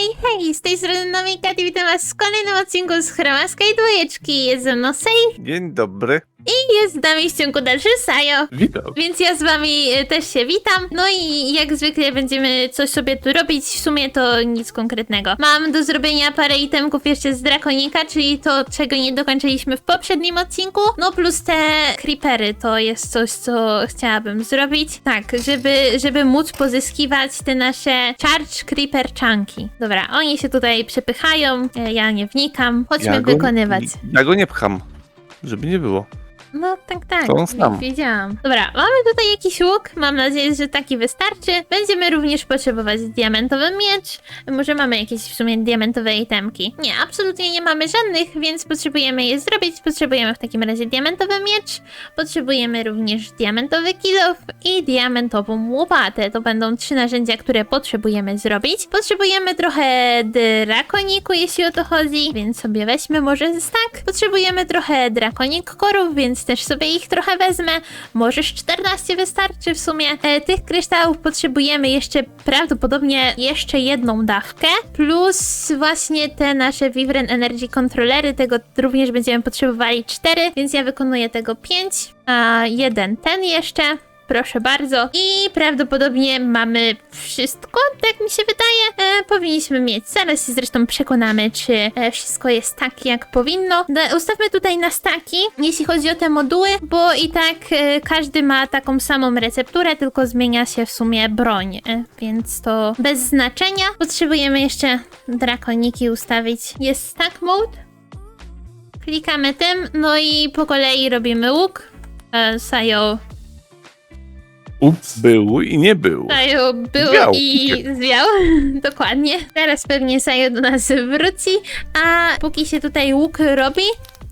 Hej, hej, z tej strony Nomika witam was w kolejnym odcinku z Chromaska i Dwójeczki. Jest ze mną Sej Dzień dobry. I jest z nami w ciągu dalszy Sajo. Witam. Więc ja z wami e, też się witam. No i jak zwykle będziemy coś sobie tu robić. W sumie to nic konkretnego. Mam do zrobienia parę itemków jeszcze z Drakonika, czyli to, czego nie dokończyliśmy w poprzednim odcinku. No plus te creepery to jest coś, co chciałabym zrobić. Tak, żeby, żeby móc pozyskiwać te nasze charge creeper chunky. Dobra, oni się tutaj przepychają. e, Ja nie wnikam. Chodźmy wykonywać. Ja go nie pcham, żeby nie było. No tak, tak. To on sam. Wiedziałam. Dobra, mamy tutaj jakiś łuk. Mam nadzieję, że taki wystarczy. Będziemy również potrzebować diamentowy miecz. Może mamy jakieś w sumie diamentowe itemki. Nie, absolutnie nie mamy żadnych, więc potrzebujemy je zrobić. Potrzebujemy w takim razie diamentowy miecz. Potrzebujemy również diamentowy kilof i diamentową łopatę. To będą trzy narzędzia, które potrzebujemy zrobić. Potrzebujemy trochę drakoniku, jeśli o to chodzi, więc sobie weźmy może stack. Potrzebujemy trochę drakonik korów, więc też sobie ich trochę wezmę. Może 14 wystarczy w sumie. E, tych kryształów potrzebujemy jeszcze prawdopodobnie jeszcze jedną dawkę, plus właśnie te nasze Vivren Energy Controllery, tego również będziemy potrzebowali 4, więc ja wykonuję tego 5, a jeden ten jeszcze. Proszę bardzo. I prawdopodobnie mamy wszystko, tak mi się wydaje. E, powinniśmy mieć. Zaraz się zresztą przekonamy, czy e, wszystko jest tak, jak powinno. Da, ustawmy tutaj na staki, jeśli chodzi o te moduły, bo i tak e, każdy ma taką samą recepturę, tylko zmienia się w sumie broń, e, więc to bez znaczenia. Potrzebujemy jeszcze drakoniki ustawić. Jest stack mode. Klikamy tym, no i po kolei robimy łuk. E, Sayo Ups, był i nie był. Sajo był Zwiał. i zwiał. Dokładnie. Teraz pewnie Sajo do nas wróci, a póki się tutaj łuk robi,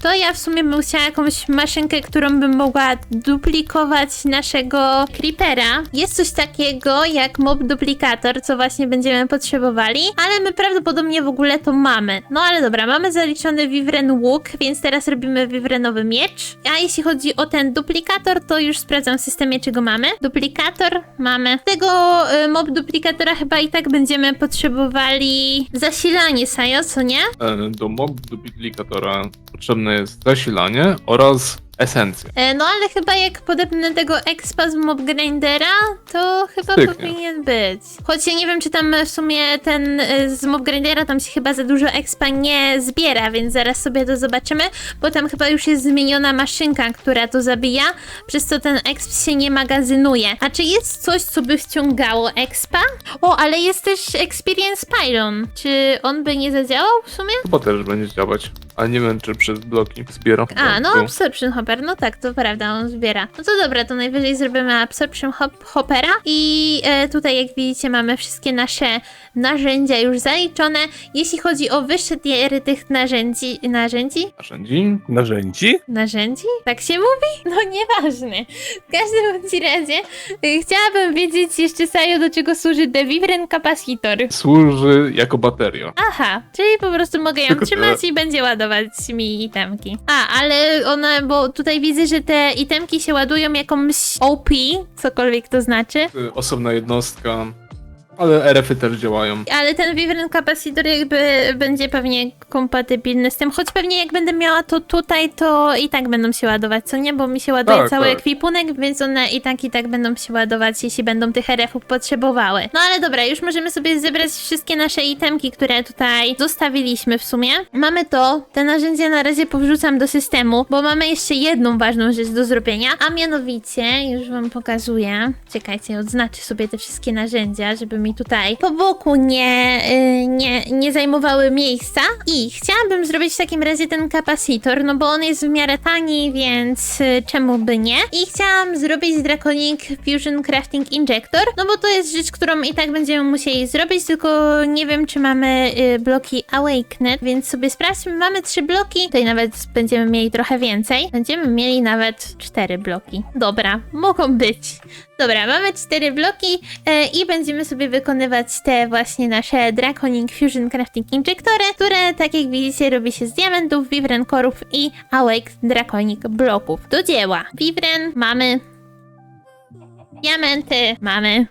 to ja w sumie bym chciała jakąś maszynkę, którą bym mogła duplikować naszego creepera. Jest coś takiego jak mob duplikator, co właśnie będziemy potrzebowali, ale my prawdopodobnie w ogóle to mamy. No ale dobra, mamy zaliczony Vivren łuk, więc teraz robimy Vivrenowy miecz. A jeśli chodzi o ten duplikator, to już sprawdzam w systemie, czego mamy. Duplikator mamy. Tego y, mob duplikatora chyba i tak będziemy potrzebowali zasilanie, Sajo, co nie? E, Do mob duplikatora potrzebne jest zasilanie oraz esencja. E, No ale chyba jak podepnę tego expa z mob grindera, to chyba Styknie. powinien być. Choć ja nie wiem, czy tam w sumie ten e, z mob grindera tam się chyba za dużo expa nie zbiera, więc zaraz sobie to zobaczymy, bo tam chyba już jest zmieniona maszynka, która to zabija, przez co ten exp się nie magazynuje. A czy jest coś, co by wciągało expa? O, ale jest też experience pylon. Czy on by nie zadziałał w sumie? Chyba też będzie działać, ale nie wiem czy przez bloki zbiera. A, no Tu. Absorption Hopper, no tak, to prawda, on zbiera. No to dobra, to najwyżej zrobimy Absorption hop Hoppera i e, tutaj jak widzicie mamy wszystkie nasze narzędzia już zaliczone. Jeśli chodzi o wyższe tiery tych narzędzi, narzędzi? Narzędzi. Narzędzi? Narzędzi? Tak się mówi? No nieważne. W każdym bądź razie y, chciałabym wiedzieć jeszcze Sajo, do czego służy The Vivren Capacitor. Służy jako bateria. Aha, czyli po prostu mogę ją Tylko trzymać i będzie ładować mi itemki. A, ale one, bo tutaj widzę, że te itemki się ładują jakąś OP, cokolwiek to znaczy. Y, Osobna jednostka, ale RF-y też działają. Ale ten Vivren Capacitor jakby będzie pewnie kompatybilny z tym, choć pewnie jak będę miała to tutaj, to i tak będą się ładować, co nie? Bo mi się ładuje Tak, cały tak. ekwipunek, więc one i tak i tak będą się ładować, jeśli będą tych RF-ów potrzebowały. No ale dobra, już możemy sobie zebrać wszystkie nasze itemki, które tutaj zostawiliśmy w sumie. Mamy to, te narzędzia na razie powrzucam do systemu, bo mamy jeszcze jedną ważną rzecz do zrobienia, a mianowicie, już wam pokazuję, czekajcie, odznaczę sobie te wszystkie narzędzia, żeby mi tutaj po boku nie, y, nie, nie zajmowały miejsca i chciałabym zrobić w takim razie ten kapacitor, no bo on jest w miarę tani, więc y, czemu by nie? I chciałam zrobić Draconic Fusion Crafting Injector, no bo to jest rzecz, którą i tak będziemy musieli zrobić, tylko nie wiem, czy mamy y, bloki Awakened, więc sobie sprawdźmy, mamy trzy bloki, tutaj nawet będziemy mieli trochę więcej, będziemy mieli nawet cztery bloki. Dobra, mogą być. Dobra, mamy cztery bloki e, i będziemy sobie wykonywać te właśnie nasze Draconic Fusion Crafting Injectory, które tak jak widzicie robi się z diamentów, Vivren Korów i Awake Draconic bloków. Do dzieła. Vivren mamy. Diamenty mamy.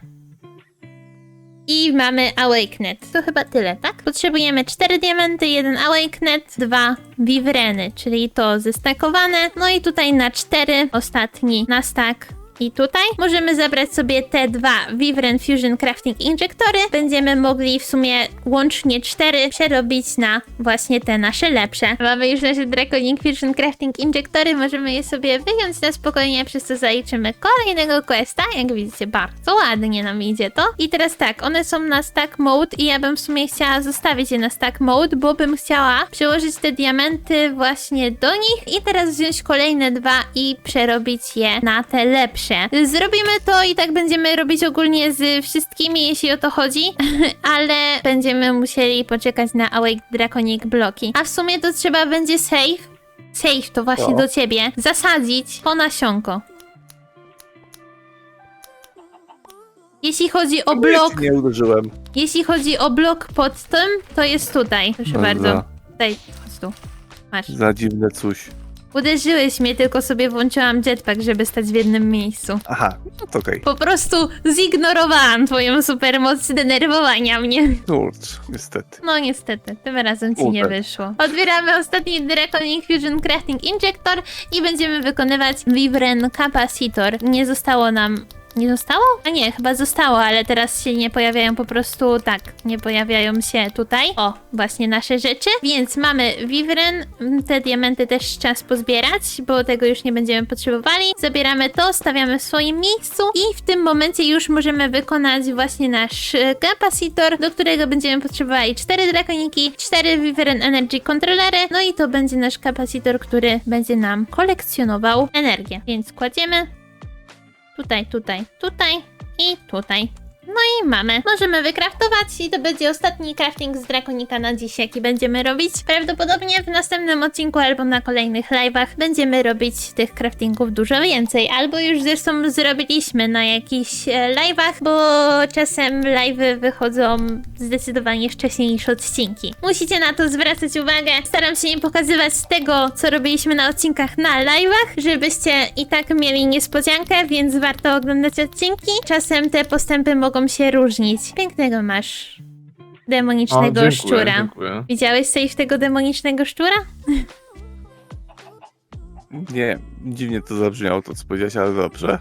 I mamy Awakenet. To chyba tyle, tak? Potrzebujemy 4 diamenty, 1 Awakenet, 2 Vivreny, czyli to zestakowane. No i tutaj na 4 ostatni na stack. I tutaj możemy zabrać sobie te dwa Vivren Fusion Crafting Injektory. Będziemy mogli w sumie łącznie cztery przerobić na właśnie te nasze lepsze. Mamy już nasze Draconic Fusion Crafting Injektory, możemy je sobie wyjąć na spokojnie, przez co zaliczymy kolejnego questa. Jak widzicie, bardzo ładnie nam idzie to. I teraz tak, one są na stack mode i ja bym w sumie chciała zostawić je na stack mode, bo bym chciała przełożyć te diamenty właśnie do nich i teraz wziąć kolejne dwa i przerobić je na te lepsze. Zrobimy to i tak będziemy robić ogólnie z wszystkimi, jeśli o to chodzi, ale będziemy musieli poczekać na Awake Draconic bloki. A w sumie to trzeba będzie save, save to właśnie O. do ciebie, zasadzić po nasionko. Jeśli chodzi o blok, Nie uderzyłem. jeśli chodzi o blok pod tym, to jest tutaj. Proszę No bardzo. za- Tutaj, chodź tu. Masz. Za dziwne coś. Uderzyłeś mnie, tylko sobie włączyłam jetpack, żeby stać w jednym miejscu. Aha, no to okej. Po prostu zignorowałam twoją supermoc zdenerwowania mnie. Kurcz, niestety. No niestety, tym razem ci nie wyszło. Odbieramy ostatni Draconic Fusion Crafting Injector i będziemy wykonywać Vivren Capacitor. Nie zostało nam... Nie zostało? A nie, chyba zostało, ale teraz się nie pojawiają po prostu tak. Nie pojawiają się tutaj. O, właśnie nasze rzeczy. Więc mamy Vivren. Te diamenty też czas pozbierać, bo tego już nie będziemy potrzebowali. Zabieramy to, stawiamy w swoim miejscu i w tym momencie już możemy wykonać właśnie nasz e, kapacitor, do którego będziemy potrzebowali 4 drakoniki, 4 Vivren Energy Controllery, no i to będzie nasz kapacitor, który będzie nam kolekcjonował energię. Więc kładziemy tutaj, tutaj, tutaj i tutaj. No mamy. Możemy wykraftować i to będzie ostatni crafting z drakonika na dziś, jaki będziemy robić. Prawdopodobnie w następnym odcinku albo na kolejnych live'ach będziemy robić tych craftingów dużo więcej. Albo już zresztą zrobiliśmy na jakichś e, live'ach, bo czasem live'y wychodzą zdecydowanie wcześniej niż odcinki. Musicie na to zwracać uwagę. Staram się nie pokazywać tego, co robiliśmy na odcinkach na live'ach, żebyście i tak mieli niespodziankę, więc warto oglądać odcinki. Czasem te postępy mogą się różnić. Pięknego masz demonicznego O, dziękuję, szczura. dziękuję. Widziałeś save tego demonicznego szczura? Nie, dziwnie to zabrzmiało to, co powiedziałeś, ale dobrze.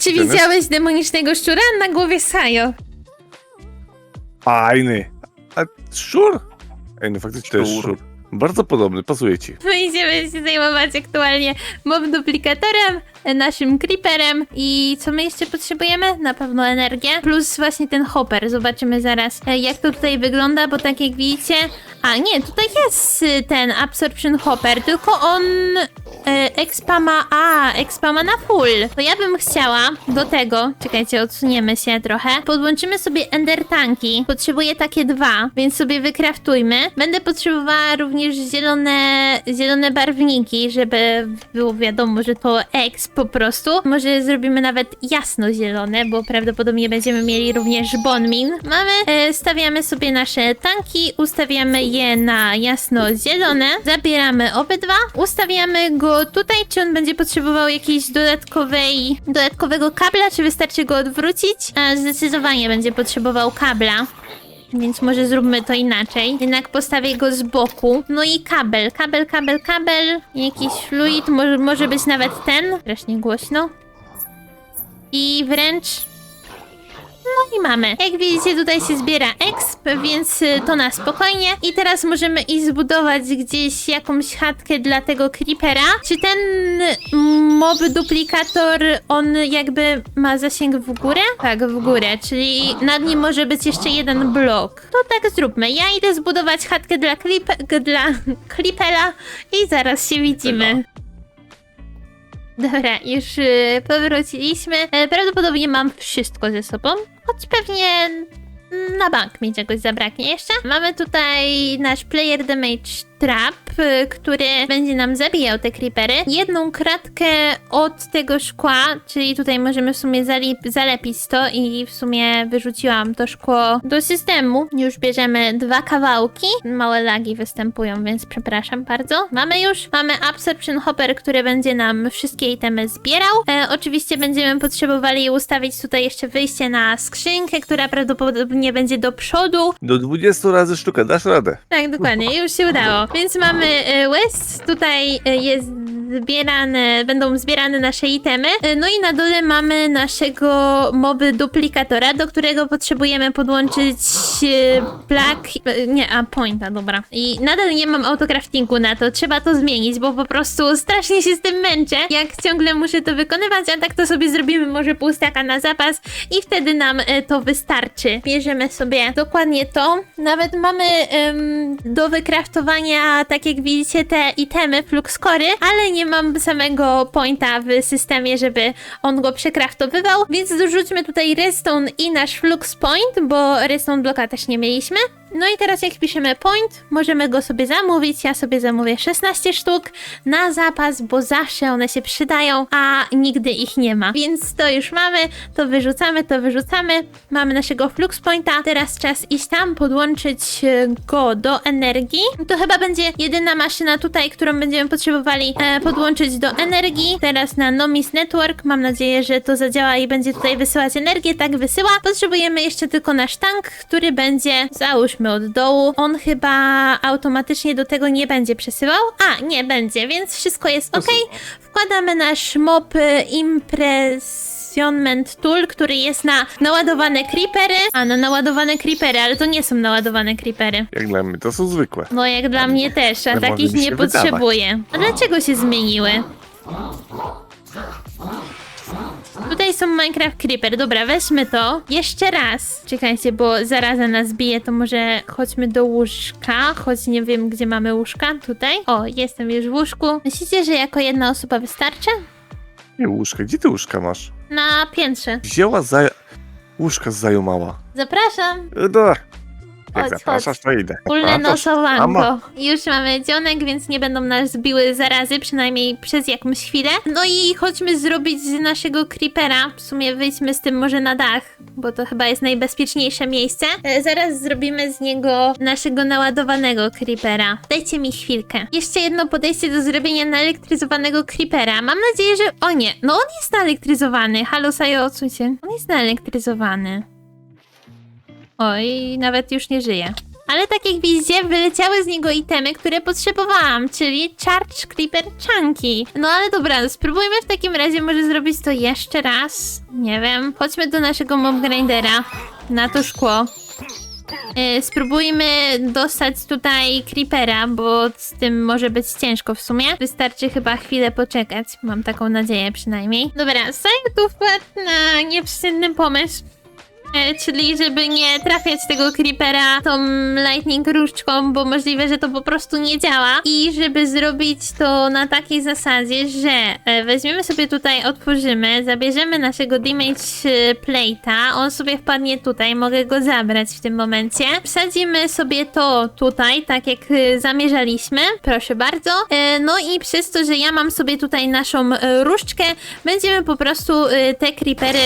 Czy widziałeś demonicznego szczura na głowie Sajo? Fajny. A szczur? Ej, no faktycznie to jest Szczur. szczur. Bardzo podobny, pasuje ci. Będziemy się zajmować aktualnie mob duplikatorem, naszym creeperem i co my jeszcze potrzebujemy? Na pewno energię, plus właśnie ten hopper. Zobaczymy zaraz e, jak to tutaj wygląda, bo tak jak widzicie... A nie, tutaj jest y, ten absorption hopper, tylko on e, expa ma... A, expa ma na full. To ja bym chciała do tego, czekajcie, odsuniemy się trochę, podłączymy sobie ender tanki. Potrzebuję takie dwa, więc sobie wykraftujmy. Będę potrzebowała również zielone, zielone barwniki, żeby było wiadomo, że to X po prostu. Może zrobimy nawet jasno-zielone, bo prawdopodobnie będziemy mieli również bonmin. Mamy, e, stawiamy sobie nasze tanki, ustawiamy je na jasno-zielone, zabieramy obydwa, ustawiamy go tutaj, czy on będzie potrzebował jakiejś dodatkowej, dodatkowego kabla, czy wystarczy go odwrócić? E, zdecydowanie będzie potrzebował kabla. Więc może zróbmy to inaczej. Jednak postawię go z boku. No i kabel, kabel, kabel, kabel. Jakiś fluid, może, może być nawet ten. Strasznie głośno. I wręcz... No i mamy. Jak widzicie, tutaj się zbiera exp, więc y, to na spokojnie. I teraz możemy iść zbudować gdzieś jakąś chatkę dla tego creepera. Czy ten mob duplikator, on jakby ma zasięg w górę? Tak, w górę, czyli nad nim może być jeszcze jeden blok. To tak zróbmy. Ja idę zbudować chatkę dla, klip- dla creepera i zaraz się widzimy. Dobra, już y, powróciliśmy. E, prawdopodobnie mam wszystko ze sobą, choć pewnie na bank mi czegoś zabraknie jeszcze. Mamy tutaj nasz player damage trap, y, który będzie nam zabijał te creepery, jedną kratkę od tego szkła, czyli tutaj możemy w sumie zalepić to i w sumie wyrzuciłam to szkło do systemu. Już bierzemy dwa kawałki. Małe lagi występują, więc przepraszam bardzo. Mamy już, mamy Absorption Hopper, który będzie nam wszystkie itemy zbierał. E, oczywiście będziemy potrzebowali ustawić tutaj jeszcze wyjście na skrzynkę, która prawdopodobnie będzie do przodu. Do 20 razy sztuka, dasz radę. Tak, dokładnie, już się udało. Więc mamy West, tutaj e, jest zbierane, będą zbierane nasze itemy. E, No i na dole mamy naszego moby duplikatora, do którego potrzebujemy podłączyć e, plak, e, nie, a pointa, dobra. I nadal nie mam autocraftingu na to, trzeba to zmienić, bo po prostu strasznie się z tym męczę, jak ciągle muszę to wykonywać, a tak to sobie zrobimy może pół na zapas i wtedy nam to wystarczy. Bierzemy sobie dokładnie to. Nawet mamy em, do wykraftowania, tak jak widzicie, te itemy fluxcory, ale nie mam samego pointa w systemie, żeby on go przekraftowywał, więc dorzućmy tutaj redstone i nasz flux point, bo redstone bloka też nie mieliśmy. No i teraz jak piszemy point, możemy go sobie zamówić. Ja sobie zamówię 16 sztuk na zapas, bo zawsze one się przydają, a nigdy ich nie ma. Więc to już mamy, to wyrzucamy, to wyrzucamy. Mamy naszego flux pointa. Teraz czas iść tam, podłączyć e, go do energii. To chyba będzie jedyna maszyna tutaj, którą będziemy potrzebowali e, podłączyć do energii. Teraz na Nomis Network. Mam nadzieję, że to zadziała i będzie tutaj wysyłać energię. Tak wysyła. Potrzebujemy jeszcze tylko nasz tank, który będzie, załóżmy od dołu. On chyba automatycznie do tego nie będzie przesyłał. A, nie będzie, więc wszystko jest ok. Wkładamy nasz mop Impressionment Tool, który jest na naładowane creepery. A, na naładowane creepery, ale to nie są naładowane creepery. Jak dla mnie, to są zwykłe. No jak dla mnie też, a takich nie wydawać. potrzebuję. A dlaczego się zmieniły? Tutaj są Minecraft Creeper. Dobra, weźmy to. Jeszcze raz. Czekajcie, bo zaraza nas bije, to może chodźmy do łóżka. Choć nie wiem, gdzie mamy łóżka. Tutaj. O, jestem już w łóżku. Myślicie, że jako jedna osoba wystarczy? Nie łóżka, gdzie ty łóżka masz? Na piętrze. Wzięła za... Łóżka zajumała. Zapraszam. E, No, jak Chodź, zapraszasz, to idę. Wspólne A, to- nosowanko. Mama. Już mamy dzionek, więc nie będą nas biły zarazy, przynajmniej przez jakąś chwilę. No i chodźmy zrobić z naszego creepera. W sumie wyjdźmy z tym może na dach, bo to chyba jest najbezpieczniejsze miejsce. E, zaraz zrobimy z niego naszego naładowanego creepera. Dajcie mi chwilkę. Jeszcze jedno podejście do zrobienia naelektryzowanego creepera. Mam nadzieję, że... O nie, no on jest naelektryzowany. Halo, Sajo, odsuń się. On jest naelektryzowany. Oj, nawet już nie żyje. Ale tak jak widzicie, wyleciały z niego itemy, które potrzebowałam, czyli Charge Creeper Chunky. No ale dobra, spróbujmy w takim razie może zrobić to jeszcze raz. Nie wiem. Chodźmy do naszego mob grindera. Na to szkło. Yy, spróbujmy dostać tutaj creepera, bo z tym może być ciężko w sumie. Wystarczy chyba chwilę poczekać. Mam taką nadzieję przynajmniej. Dobra, Sajo tu wpadł na nieprzystępny pomysł. E, czyli żeby nie trafiać tego creepera tą lightning różdżką, bo możliwe, że to po prostu nie działa. I żeby zrobić to na takiej zasadzie, że e, weźmiemy sobie tutaj, otworzymy, zabierzemy naszego damage e, plate'a, on sobie wpadnie tutaj, mogę go zabrać w tym momencie. Wsadzimy sobie to tutaj, tak jak e, zamierzaliśmy, proszę bardzo. No i przez to, że ja mam sobie tutaj naszą różdżkę, będziemy po prostu te creepery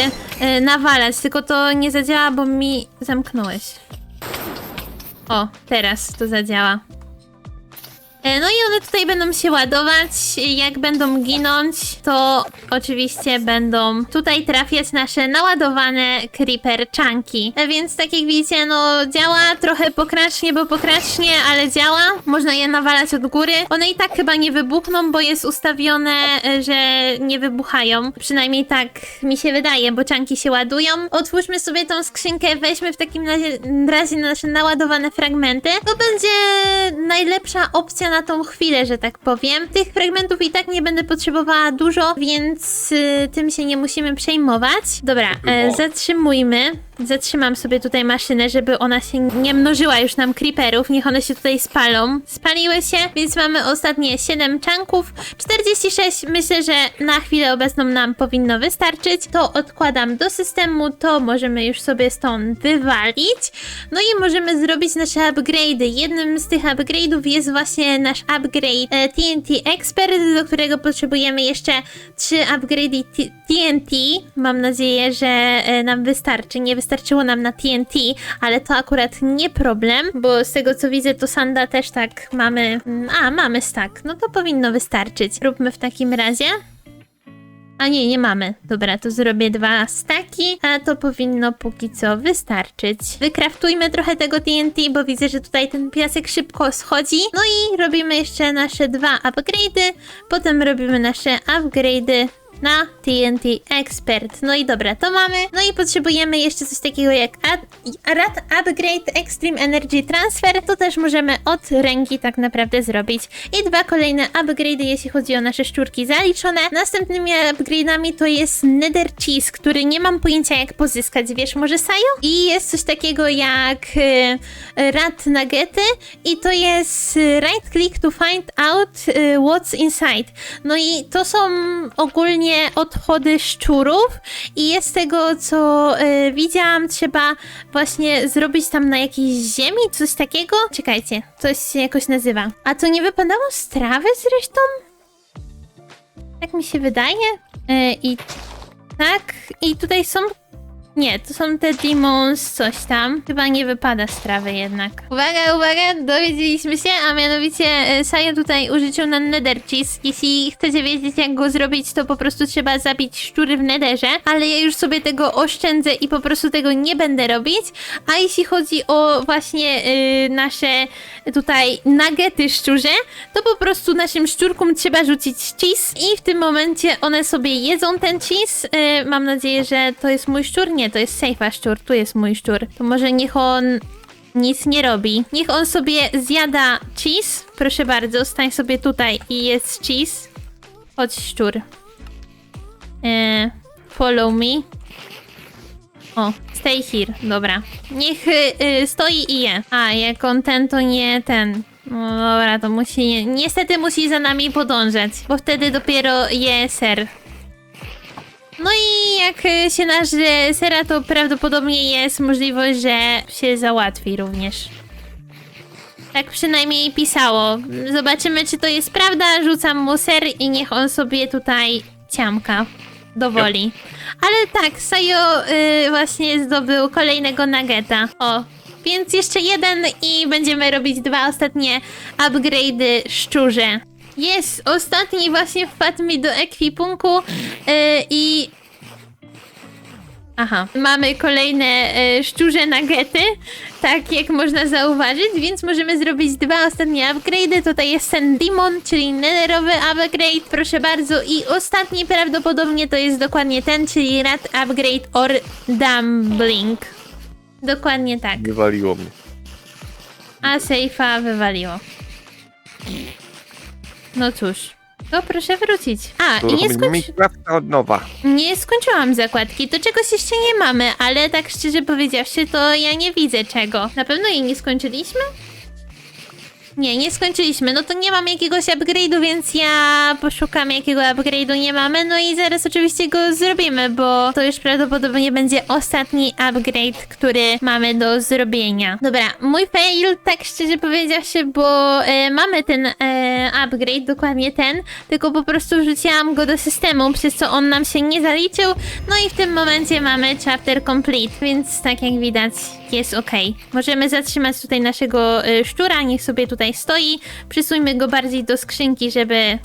nawalać, tylko to nie zadziała, bo mi zamknąłeś. O, teraz to zadziała. E, No i one tutaj będą się ładować. Jak będą ginąć, to oczywiście będą tutaj trafiać nasze naładowane creeper chunky. E, Więc tak jak widzicie, no działa trochę pokracznie, bo pokracznie, ale działa. Można je nawalać od góry. One i tak chyba nie wybuchną, bo jest ustawione, e, że nie wybuchają. Przynajmniej tak mi się wydaje, bo czanki się ładują. Otwórzmy sobie tą skrzynkę, weźmy w takim razie, razie nasze naładowane fragmenty. To będzie najlepsza opcja na tą chwilę, że tak powiem. Tych fragmentów i tak nie będę potrzebowała dużo, więc y, tym się nie musimy przejmować. Dobra, e, zatrzymujmy. Zatrzymam sobie tutaj maszynę, żeby ona się nie mnożyła już nam creeperów. Niech one się tutaj spalą. Spaliły się, więc mamy ostatnie 7 czanków. 46 myślę, że na chwilę obecną nam powinno wystarczyć. To odkładam do systemu, to możemy już sobie stąd wywalić. No i możemy zrobić nasze upgrade'y. Jednym z tych upgrade'ów jest właśnie nasz upgrade e, TNT Expert, do którego potrzebujemy jeszcze 3 upgrade'y TNT. Mam nadzieję, że e, nam wystarczy. Nie wystarczyło nam na TNT, ale to akurat nie problem, bo z tego co widzę, to Sanda też tak mamy. mm, A, mamy stack. No to powinno wystarczyć. Róbmy w takim razie. A nie, nie mamy. Dobra, to zrobię dwa staki, a to powinno póki co wystarczyć. Wykraftujmy trochę tego TNT, bo widzę, że tutaj ten piasek szybko schodzi. No i robimy jeszcze nasze dwa upgrade'y, potem robimy nasze upgrade'y na TNT Expert. No i dobra, to mamy. No i potrzebujemy jeszcze coś takiego jak ad- Rad Upgrade Extreme Energy Transfer. To też możemy od ręki tak naprawdę zrobić. I dwa kolejne upgrade'y, jeśli chodzi o nasze szczurki zaliczone. Następnymi upgrade'ami to jest Nether Cheese, który nie mam pojęcia jak pozyskać, wiesz może Sajo? I jest coś takiego jak e, Rad Nuggety i to jest e, right click to find out e, what's inside. No i to są ogólnie odchody szczurów i jest z tego co e, widziałam trzeba właśnie zrobić tam na jakiejś ziemi coś takiego. Czekajcie, coś się jakoś nazywa. A to nie wypadało z trawy zresztą? Tak mi się wydaje. E, I tak, i tutaj są nie, to są te demons, coś tam. Chyba nie wypada z trawy jednak. Uwaga, uwaga, dowiedzieliśmy się, a mianowicie e, Sajo tutaj użyczył na nether cheese. Jeśli chcecie wiedzieć jak go zrobić, to po prostu trzeba zabić szczury w netherze, ale ja już sobie tego oszczędzę i po prostu tego nie będę robić. A jeśli chodzi o właśnie y, nasze tutaj nagety szczurze, to po prostu naszym szczurkom trzeba rzucić cheese i w tym momencie one sobie jedzą ten cheese. Mam nadzieję, że to jest mój szczur. Nie, to jest Sejfa szczur. Tu jest mój szczur. To może niech on nic nie robi. Niech on sobie zjada cheese. Proszę bardzo, stań sobie tutaj i jest cheese. Chodź szczur. E, follow me. O, stay here, dobra. Niech y, y, stoi i je. A, jak on ten, to nie ten. No dobra, to musi. Niestety musi za nami podążać, bo wtedy dopiero je ser. No i jak y, się naży sera, to prawdopodobnie jest możliwość, że się załatwi również. Tak przynajmniej pisało. Zobaczymy, czy to jest prawda. Rzucam mu ser i niech on sobie tutaj ciamka. Dowoli. Ale tak, Sajo y, właśnie zdobył kolejnego nageta. O, więc jeszcze jeden i będziemy robić dwa ostatnie upgrade'y szczurze. Jest, ostatni właśnie wpadł mi do ekwipunku y, i... Aha, mamy kolejne y, szczurze nagety, tak jak można zauważyć, więc możemy zrobić dwa ostatnie upgrade'y. Tutaj jest ten Demon, czyli netherowy upgrade, proszę bardzo. I ostatni prawdopodobnie to jest dokładnie ten, czyli Rat Upgrade or Dumbling. Dokładnie tak. Wywaliło mnie. A sejfa wywaliło. No cóż, to proszę wrócić. A, i nie, skończy... Minecrafta od nowa. nie skończyłam zakładki, to czegoś jeszcze nie mamy, ale tak szczerze powiedziawszy, to ja nie widzę czego. Na pewno jej nie skończyliśmy? Nie, nie skończyliśmy. No to nie mam jakiegoś upgrade'u, więc ja poszukam jakiego upgrade'u nie mamy. No i zaraz oczywiście go zrobimy, bo to już prawdopodobnie będzie ostatni upgrade, który mamy do zrobienia. Dobra, mój fail, tak szczerze powiedziawszy, bo e, mamy ten e, upgrade, dokładnie ten, tylko po prostu wrzuciłam go do systemu, przez co on nam się nie zaliczył. No i w tym momencie mamy chapter complete, więc tak jak widać jest ok. Możemy zatrzymać tutaj naszego y, szczura, niech sobie tutaj stoi. Przysuńmy go bardziej do skrzynki, żeby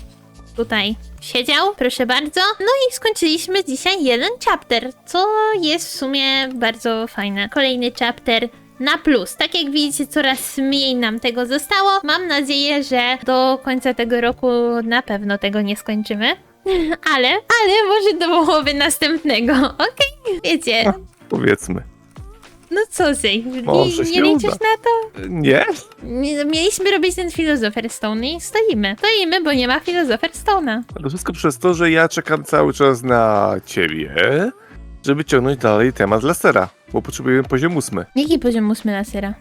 tutaj siedział, proszę bardzo. No i skończyliśmy dzisiaj jeden chapter, co jest w sumie bardzo fajne. Kolejny chapter na plus. Tak jak widzicie, coraz mniej nam tego zostało. Mam nadzieję, że do końca tego roku na pewno tego nie skończymy. Ale, ale może do połowy następnego, okej? Wiecie, Powiedzmy. No co ty, Może nie, się nie liczysz uda. na to? Nie? Nie- Mieliśmy robić ten Philosopher Stone i stoimy. Stoimy, bo nie ma Philosopher Stone'a. Ale wszystko przez to, że ja czekam cały czas na ciebie, żeby ciągnąć dalej temat Lestera. Bo potrzebujemy poziom ósmy. Jaki poziom ósmy lasera?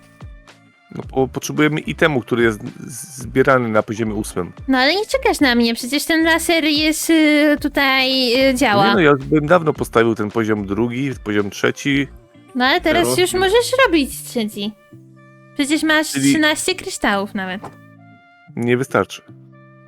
No, bo potrzebujemy itemu, który jest z- zbierany na poziomie ósmym. No ale nie czekasz na mnie, przecież ten laser jest y, tutaj y, działa. Nie, no ja już bym dawno postawił ten poziom drugi, poziom trzeci. No ale teraz Teraz już możesz robić trzeci. Przecież masz Czyli- 13 kryształów nawet. Nie wystarczy.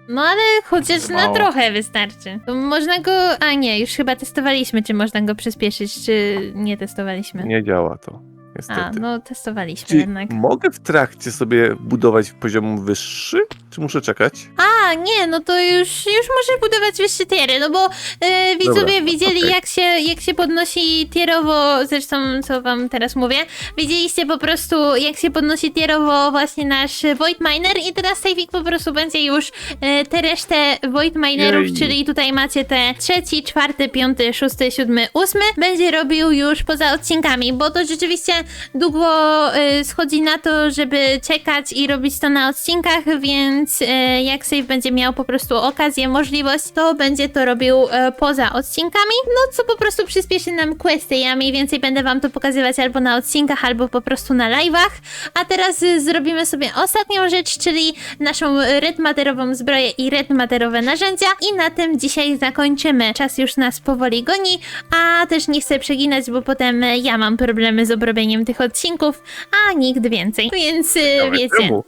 No ale chociaż na Mało. trochę wystarczy. Można go. A nie, już chyba testowaliśmy, czy można go przyspieszyć, czy nie testowaliśmy. Nie działa to. Niestety. A, no testowaliśmy Czy jednak. mogę w trakcie sobie budować poziom wyższy? Czy muszę czekać? A, nie, no to już, już możesz budować wyższe tiery, no bo e, widzowie Dobra, widzieli okej. jak, się, jak się podnosi tierowo, zresztą co wam teraz mówię, widzieliście po prostu jak się podnosi tierowo właśnie nasz Void Miner i teraz Sejfik po prostu będzie już e, tę resztę Void Minerów, Jej. czyli tutaj macie te trzeci, czwarty, piąty, szósty, siódmy, ósmy, będzie robił już poza odcinkami, bo to rzeczywiście długo e, schodzi na to, żeby czekać i robić to na odcinkach, więc e, jak Save będzie miał po prostu okazję, możliwość, to będzie to robił e, poza odcinkami, no co po prostu przyspieszy nam questy. Ja mniej więcej będę wam to pokazywać albo na odcinkach, albo po prostu na live'ach. A teraz y, zrobimy sobie ostatnią rzecz, czyli naszą red materową zbroję i red materowe narzędzia i na tym dzisiaj zakończymy. Czas już nas powoli goni, a też nie chcę przeginać, bo potem ja mam problemy z obrobieniem tych odcinków, a nikt więcej. Więc y, Ciekawe wiecie. czemu?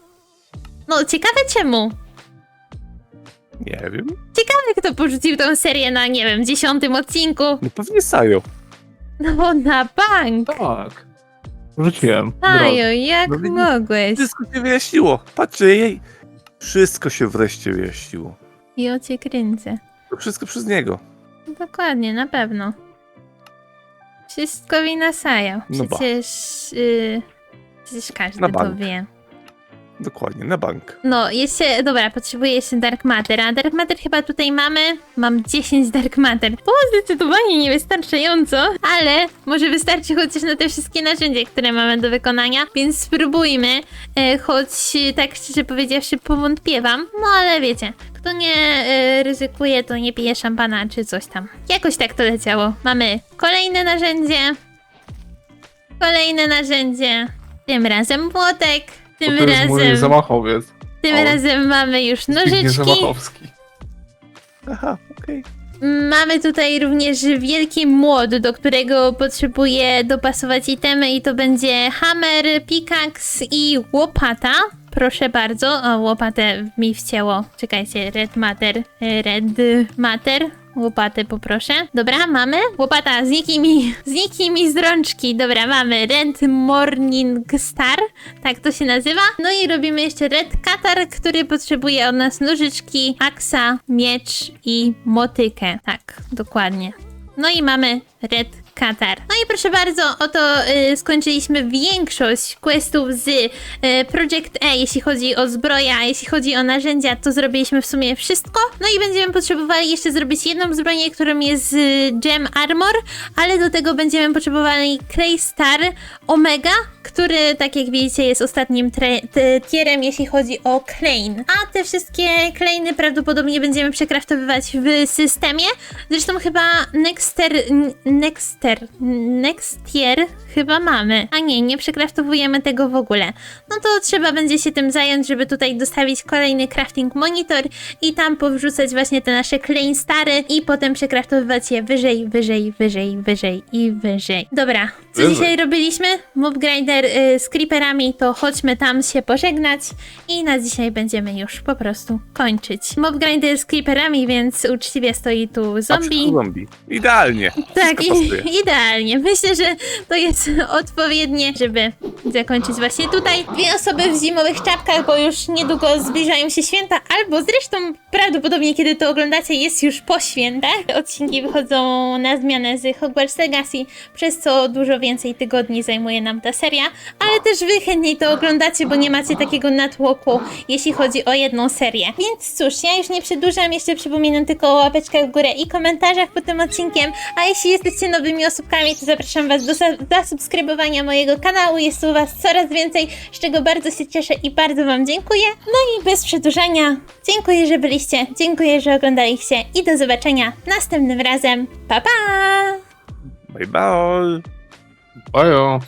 No ciekawe czemu. Nie wiem. Ciekawe kto porzucił tą serię na, nie wiem, dziesiątym odcinku. No pewnie Sajo. No na bank. Tak. Wrzuciłem. Ajo, jak No mogłeś? Wszystko się wyjaśniło. Patrzcie, jej. Wszystko się wreszcie wyjaśniło. I o cię kręcę. To wszystko przez niego. Dokładnie, na pewno. Wszystko wina Saja. No ba. Przecież... y, przecież każdy Na to bank. wie. Dokładnie, na bank. No, jeszcze, dobra, potrzebuję jeszcze Dark Matter, a Dark Matter chyba tutaj mamy, mam 10 Dark Matter. To zdecydowanie niewystarczająco, ale może wystarczy chociaż na te wszystkie narzędzia, które mamy do wykonania, więc spróbujmy, e, choć tak szczerze powiedziawszy powątpiewam, no ale wiecie, kto nie e, ryzykuje, to nie pije szampana czy coś tam. Jakoś tak to leciało. Mamy kolejne narzędzie, kolejne narzędzie, tym razem młotek, tym to jest mój razem... zamachowiec. Tym O. razem mamy już Zbigniew nożyczki. Zamachowski. Aha, okej. Mamy tutaj również wielki młot, do którego potrzebuję dopasować itemy i to będzie hammer, pickaxe i łopata. Proszę bardzo. O, łopatę mi wcięło. Czekajcie, red matter, red matter. Łopatę poproszę. Dobra, mamy. Łopata, zniknij mi, zniknij mi z rączki. Dobra, mamy Red Morning Star. Tak to się nazywa. No i robimy jeszcze Red Katar, który potrzebuje od nas nożyczki, aksa, miecz i motykę. Tak, dokładnie. No i mamy Red Katar. No i proszę bardzo, oto y, skończyliśmy większość questów z y, Project E, jeśli chodzi o zbroję, a jeśli chodzi o narzędzia, to zrobiliśmy w sumie wszystko. No i będziemy potrzebowali jeszcze zrobić jedną zbroję, którą jest y, Gem Armor, ale do tego będziemy potrzebowali Clay Star Omega, który, tak jak widzicie, jest ostatnim tierem, jeśli chodzi o Klein. A te wszystkie Kleiny prawdopodobnie będziemy przekraftowywać w systemie. Zresztą chyba Nexter, Nexter, Nextier chyba mamy. A nie, nie przekraftowujemy tego w ogóle. No to trzeba będzie się tym zająć, żeby tutaj dostawić kolejny crafting monitor i tam powrzucać właśnie te nasze Klein Stary i potem przekraftowywać je wyżej, wyżej, wyżej, wyżej i wyżej. Dobra, co Wyżej. dzisiaj robiliśmy? Mob Grinder y, z creeperami, to chodźmy tam się pożegnać i na dzisiaj będziemy już po prostu kończyć. Mob Grinder z creeperami, więc uczciwie stoi tu zombie. zombie. Idealnie. Tak, i, idealnie. Myślę, że to jest odpowiednie, żeby zakończyć właśnie tutaj. Dwie osoby w zimowych czapkach, bo już niedługo zbliżają się święta, albo zresztą prawdopodobnie, kiedy to oglądacie, jest już po świętach. Odcinki wychodzą na zmianę z Hogwarts Legacy, przez co dużo więcej tygodni zajmuje nam ta seria, ale też wy chętniej to oglądacie, bo nie macie takiego natłoku, jeśli chodzi o jedną serię. Więc cóż, ja już nie przedłużam, jeszcze przypominam tylko o łapeczkach w górę i komentarzach pod tym odcinkiem, a jeśli jesteście nowymi osobkami, to zapraszam was do za- zasubskrybowania mojego kanału, jest u was coraz więcej, z czego bardzo się cieszę i bardzo wam dziękuję. No i bez przedłużania, dziękuję, że byliście, dziękuję, że oglądaliście i do zobaczenia następnym razem. Pa pa! Bye bye. Bajo.